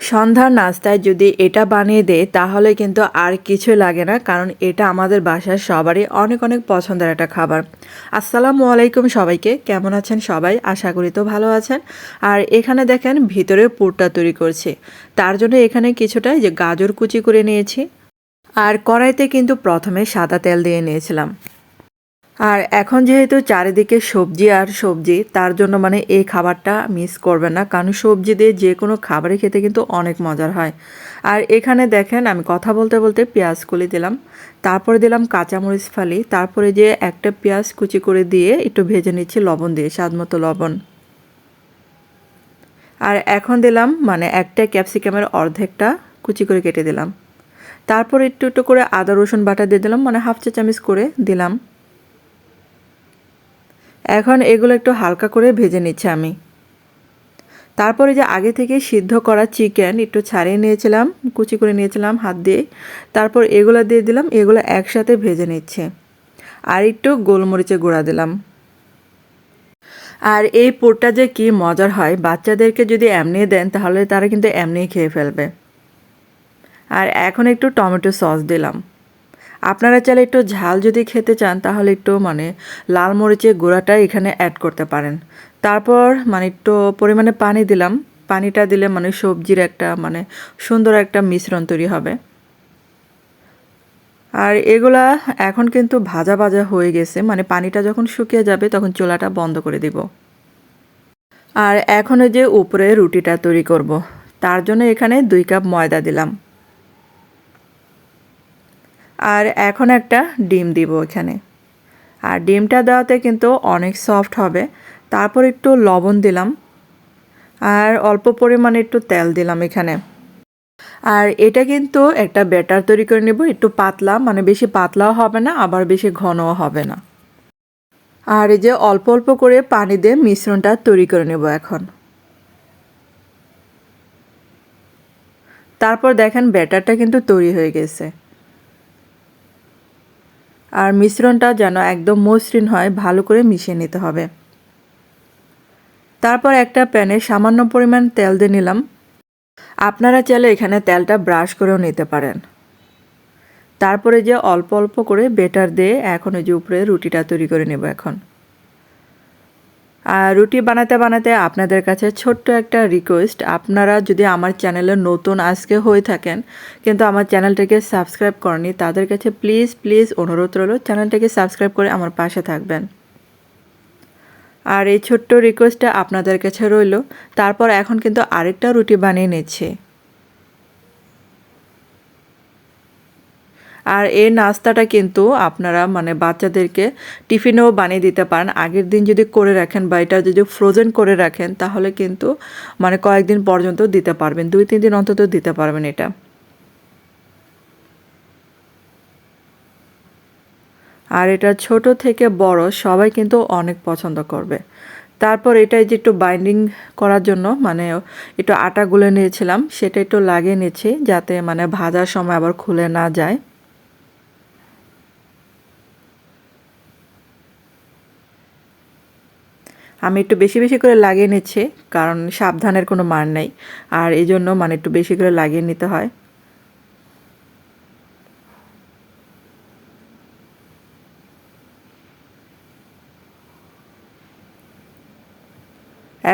সন্ধ্যার নাস্তায় যদি এটা বানিয়ে দেয়, তাহলে কিন্তু আর কিছু লাগে না, কারণ এটা আমাদের বাসার সবারই অনেক অনেক পছন্দের একটা খাবার। আসসালামু আলাইকুম সবাইকে, কেমন আছেন সবাই? আশা করি তো ভালো আছেন। আর এখানে দেখেন ভিতরে পুরটা তৈরি করছি। তার জন্য এখানে কিছুটা যে গাজর কুচি করে নিয়েছি। আর কড়াইতে কিন্তু প্রথমে সাদা তেল দিয়ে নিয়েছিলাম। আর এখন যেহেতু চারিদিকে সবজি আর সবজি, তার জন্য মানে এই খাবারটা মিস করবেন না। কারণ সবজি দিয়ে যে কোনো খাবারে খেতে কিন্তু অনেক মজার হয়। আর এখানে দেখেন আমি কথা বলতে বলতে পেঁয়াজ কুলি দিলাম। তারপরে দিলাম কাঁচামরিচ ফালি। তারপরে যে একটা পেঁয়াজ কুচি করে দিয়ে একটু ভেজে নিচ্ছি লবণ দিয়ে, স্বাদ মতো লবণ। আর এখন দিলাম মানে একটা ক্যাপসিকামের অর্ধেকটা কুচি করে কেটে দিলাম। তারপর একটু একটু করে আদা রসুন বাটা দিয়ে দিলাম মানে হাফ চা চামচ করে দিলাম। এখন এগুলো একটু হালকা করে ভেজে নিচ্ছি আমি। তারপরে যে আগে থেকে সিদ্ধ করা চিকেন একটু ছাড়িয়ে নিয়েছিলাম, কুচি করে নিয়েছিলাম হাত দিয়ে, তারপর এগুলো দিয়ে দিলাম, এগুলো একসাথে ভেজে নিচ্ছে। আর একটু গোলমরিচে গুঁড়া দিলাম। আর এই পোরটা যে কি মজার হয়, বাচ্চাদেরকে যদি এমনি দেন, তাহলে তারা কিন্তু এমনিই খেয়ে ফেলবে। আর এখন একটু টমেটো সস দিলাম। আপনারা চাইলে একটু ঝাল যদি খেতে চান, তাহলে একটু মানে লাল মরিচের গুঁড়াটা এখানে অ্যাড করতে পারেন। তারপর মানে একটু পরিমাণে পানি দিলাম। পানিটা দিলে মানে সবজির একটা মানে সুন্দর একটা মিশ্রণ তৈরি হবে। আর এগুলা এখন কিন্তু ভাজা ভাজা হয়ে গেছে। মানে পানিটা যখন শুকিয়ে যাবে, তখন চুলাটা বন্ধ করে দিব। আর এখন যে উপরে রুটিটা তৈরি করব। তার জন্য এখানে দুই কাপ ময়দা দিলাম। আর এখন একটা ডিম দিব এখানে। আর ডিমটা দেওয়াতে কিন্তু অনেক সফট হবে। তারপর একটু লবণ দিলাম। আর অল্প পরিমাণে একটু তেল দিলাম এখানে। আর এটা কিন্তু একটা ব্যাটার তৈরি করে নেব। একটু পাতলা মানে বেশি পাতলাও হবে না, আবার বেশি ঘনও হবে না। আর এই যে অল্প অল্প করে পানি দিয়ে মিশ্রণটা তৈরি করে নেব এখন। তারপর দেখেন ব্যাটারটা কিন্তু তৈরি হয়ে গেছে। আর মিশ্রণটা যেন একদম মসৃণ হয়, ভালো করে মিশিয়ে নিতে হবে। তারপর একটা প্যানে সামান্য পরিমাণ তেল দিয়ে নিলাম। আপনারা চাইলে এখানে তেলটা ব্রাশ করেও নিতে পারেন। তারপরে যে অল্প অল্প করে বেটার দিয়ে এখন ওই যে উপরে রুটিটা তৈরি করে নেব এখন। আর রুটি বানাতে বানাতে আপনাদের কাছে ছোট্ট একটা রিকোয়েস্ট আপনারা যদি আমার চ্যানেলে নতুন আজকে হয়ে থাকেন, কিন্তু আমার চ্যানেলটাকে সাবস্ক্রাইব করেনি তাদের কাছে প্লিজ প্লিজ অনুরোধ রইল চ্যানেলটাকে সাবস্ক্রাইব করে আমার পাশে থাকবেন। আর এই ছোট্ট রিকোয়েস্টটা আপনাদের কাছে রইল, তারপর এখন কিন্তু আরেকটা রুটি বানিয়ে নিচ্ছে। আর এই নাস্তাটা কিন্তু আপনারা মানে বাচ্চাদেরকে টিফিনেও বানিয়ে দিতে পারেন। আগের দিন যদি করে রাখেন বা এটা যদি ফ্রোজেন করে রাখেন, তাহলে কিন্তু মানে কয়েকদিন পর্যন্ত দিতে পারবেন। দুই, তিন দিন অন্তত দিতে পারবেন এটা। আর এটা ছোট থেকে বড় সবাই কিন্তু অনেক পছন্দ করবে। তারপর এটা যে একটু বাইন্ডিং করার জন্য মানে একটু আটা গুলে নিয়েছিলাম, সেটা একটু লাগিয়ে নিচ্ছি যাতে মানে ভাজার সময় আবার খুলে না যায়। আমি একটু বেশি বেশি করে লাগিয়ে নিচ্ছি, কারণ সাবধানের কোনো মান নেই। আর এই জন্য মানে একটু বেশি করে লাগিয়ে নিতে হয়।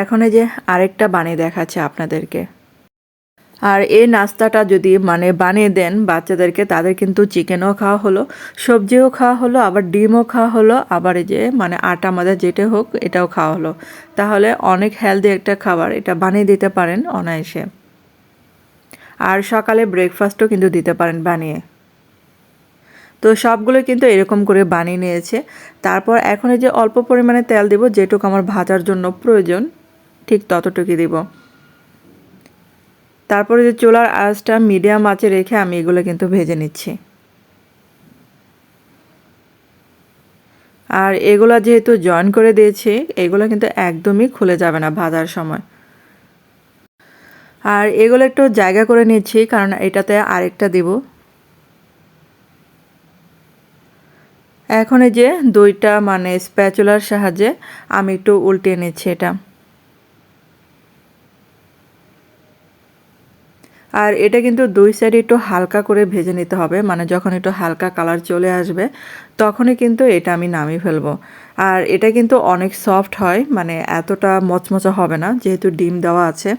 এখন এই যে আরেকটা বানিয়ে দেখাচ্ছে আপনাদেরকে। আর এই নাস্তাটা যদি মানে বানিয়ে দেন বাচ্চাদেরকে, তাদের কিন্তু চিকেনও খাওয়া হলো, সবজিও খাওয়া হলো, আবার ডিমও খাওয়া হলো, আবার এই যে মানে আটা মাদা যেটা হোক এটাও খাওয়া হলো। তাহলে অনেক হেলদি একটা খাবার, এটা বানিয়ে দিতে পারেন অনায়াসে। আর সকালে ব্রেকফাস্টও কিন্তু দিতে পারেন বানিয়ে। তো সবগুলো কিন্তু এরকম করে বানিয়ে নিয়েছে। তারপর এখন এই যে অল্প পরিমাণে তেল দিব, যেটুকু আমার ভাজার জন্য প্রয়োজন, ঠিক ততটুকুই দিব। তারপরে যে চুলার আঁচটা মিডিয়াম আঁচে রেখে আমি এগুলো কিন্তু ভেজে নিচ্ছি। আর এগুলো যেহেতু জয়েন করে দিয়েছি, এগুলো কিন্তু একদমই খুলে যাবে না ভাজার সময়। আর এগুলো একটু জায়গা করে নিচ্ছি, কারণ এটাতে আরেকটা দিব। এখন এই যে দুইটা মানে স্প্যাচুলার সাহায্যে আমি একটু উল্টে নিচ্ছি এটা। আর এটা কিন্তু দুই সাইডে একটু হালকা করে ভেজে নিতে হবে। মানে যখন একটু হালকা কালার চলে আসবে, তখনই কিন্তু এটা আমি নামিয়ে ফেলব। আর এটা কিন্তু অনেক সফট হয় মানে এতটা মচমচা হবে না, যেহেতু ডিম দেওয়া আছে।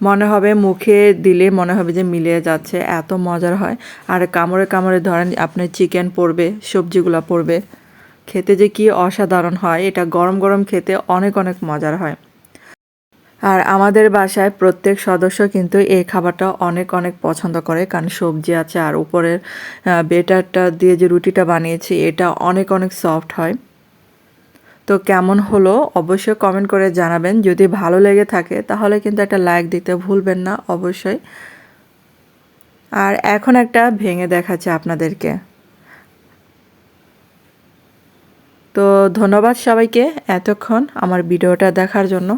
মনে হবে মুখে দিলে মনে হবে যে মিলিয়ে যাচ্ছে, এত মজার হয়। আর কামড়ে কামড়ে ধরেন আপনার চিকেন পড়বে সবজিগুলো পড়বে খেতে যে কি অসাধারণ হয়, এটা গরম গরম খেতে অনেক অনেক মজার হয়। আর আমাদের বাসায় প্রত্যেক সদস্য কিন্তু এই খাবারটা অনেক অনেক পছন্দ করে। কারণ সবজি আছে আর উপরের বেটারটা দিয়ে যে রুটিটা বানিয়েছি, এটা অনেক অনেক সফট হয়। তো কেমন হলো অবশ্যই কমেন্ট করে জানাবেন। যদি ভালো লেগে থাকে, তাহলে কিন্তু একটা লাইক দিতে ভুলবেন না, অবশ্যই। আর এখন একটা ভেঙে দেখাচ্ছে আপনাদেরকে। তো ধন্যবাদ সবাইকে এতক্ষণ আমার ভিডিওটা দেখার জন্য।